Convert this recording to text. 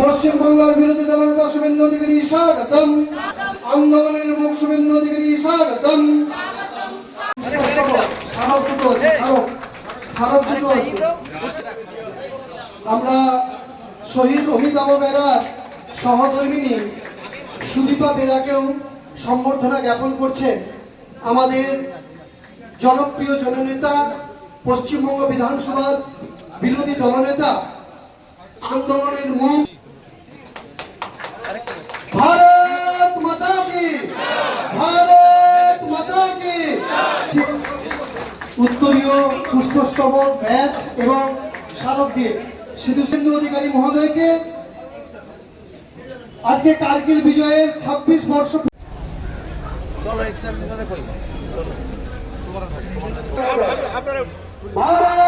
পশ্চিমবাংলার বিরোধী দলনেতা শুভেন্দু অধিকারী স্বাগতম। আন্দোলনের মুখ শুভেন্দু অধিকারী স্বাগতম। স্মারক দুটো আছে স্মারক স্মারক দুটো আছে। আমরা শহীদ অমিতাভ বেরার সহধর্মিনী সুদীপা বেরাকেও সম্বর্ধনা জ্ঞাপন করছে আমাদের জনপ্রিয় জননেতা পশ্চিমবঙ্গ বিধানসভার বিরোধী দলনেতা আন্দোলনের মুখ। ভারত মাতা কি? ভারত মাতা কি? উত্তরীয় পুষ্পস্তবক ব্যাচ এবং স্মারক দিয়ে। সিধু সিন্ধু অধিকারী মহোদয়কে আজকে কার্গিল বিজয়ের ছাব্বিশ বর্ষ ভারত